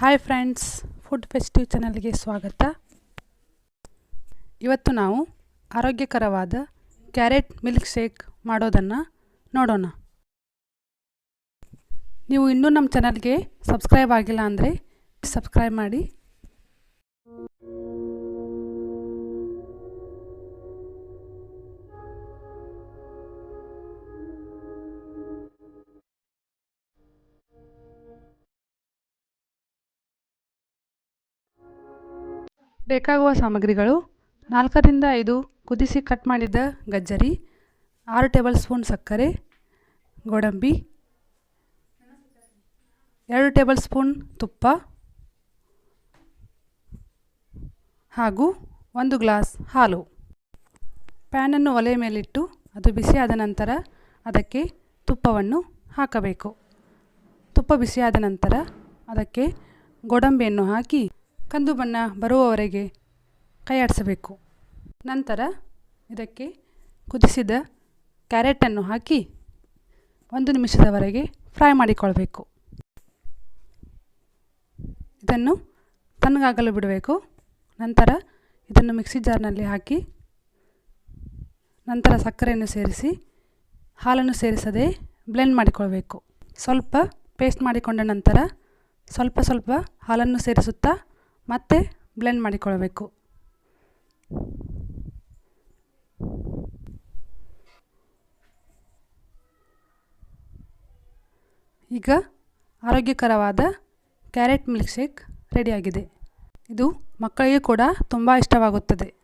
Hi friends food festive ಚಾನಲ್ಗೆ ಸ್ವಾಗತ. ಇವತ್ತು ನಾವು ಆರೋಗ್ಯಕರವಾದ ಕ್ಯಾರೆಟ್ ಮಿಲ್ಕ್ ಶೇಕ್ ಮಾಡೋದನ್ನು ನೋಡೋಣ. ನೀವು ಇನ್ನೂ ನಮ್ಮ ಚಾನಲ್ಗೆ ಸಬ್ಸ್ಕ್ರೈಬ್ ಆಗಿಲ್ಲ ಅಂದರೆ ಸಬ್ಸ್ಕ್ರೈಬ್ ಮಾಡಿ. ಬೇಕಾಗುವ ಸಾಮಗ್ರಿಗಳು ನಾಲ್ಕರಿಂದ ಐದು ಕುದಿಸಿ ಕಟ್ ಮಾಡಿದ ಗಜ್ಜರಿ, ಆರು ಟೇಬಲ್ ಸ್ಪೂನ್ ಸಕ್ಕರೆ, ಗೋಡಂಬಿ, ಎರಡು ಟೇಬಲ್ ಸ್ಪೂನ್ ತುಪ್ಪ ಹಾಗೂ ಒಂದು ಗ್ಲಾಸ್ ಹಾಲು. ಪ್ಯಾನನ್ನು ಒಲೆಯ ಮೇಲಿಟ್ಟು ಅದು ಬಿಸಿಯಾದ ನಂತರ ಅದಕ್ಕೆ ತುಪ್ಪವನ್ನು ಹಾಕಬೇಕು. ತುಪ್ಪ ಬಿಸಿಯಾದ ನಂತರ ಅದಕ್ಕೆ ಗೋಡಂಬಿಯನ್ನು ಹಾಕಿ ಕಂದು ಬಣ್ಣ ಬರುವವರೆಗೆ ಕೈಯಾಡಿಸಬೇಕು. ನಂತರ ಇದಕ್ಕೆ ಕುದಿಸಿದ ಕ್ಯಾರೆಟನ್ನು ಹಾಕಿ ಒಂದು ನಿಮಿಷದವರೆಗೆ ಫ್ರೈ ಮಾಡಿಕೊಳ್ಬೇಕು. ಇದನ್ನು ತಣ್ಣಗಾಗಲು ಬಿಡಬೇಕು. ನಂತರ ಇದನ್ನು ಮಿಕ್ಸಿ ಜಾರ್ನಲ್ಲಿ ಹಾಕಿ ನಂತರ ಸಕ್ಕರೆಯನ್ನು ಸೇರಿಸಿ ಹಾಲನ್ನು ಸೇರಿಸದೆ ಬ್ಲೆಂಡ್ ಮಾಡಿಕೊಳ್ಬೇಕು. ಸ್ವಲ್ಪ ಪೇಸ್ಟ್ ಮಾಡಿಕೊಂಡ ನಂತರ ಸ್ವಲ್ಪ ಸ್ವಲ್ಪ ಹಾಲನ್ನು ಸೇರಿಸುತ್ತಾ ಮತ್ತೆ ಬ್ಲೆಂಡ್ ಮಾಡಿಕೊಳ್ಳಬೇಕು. ಈಗ ಆರೋಗ್ಯಕರವಾದ ಕ್ಯಾರೆಟ್ ಮಿಲ್ಕ್ ಶೇಕ್ ರೆಡಿಯಾಗಿದೆ ಇದು ಮಕ್ಕಳಿಗೆ ಕೂಡ ತುಂಬ ಇಷ್ಟವಾಗುತ್ತದೆ.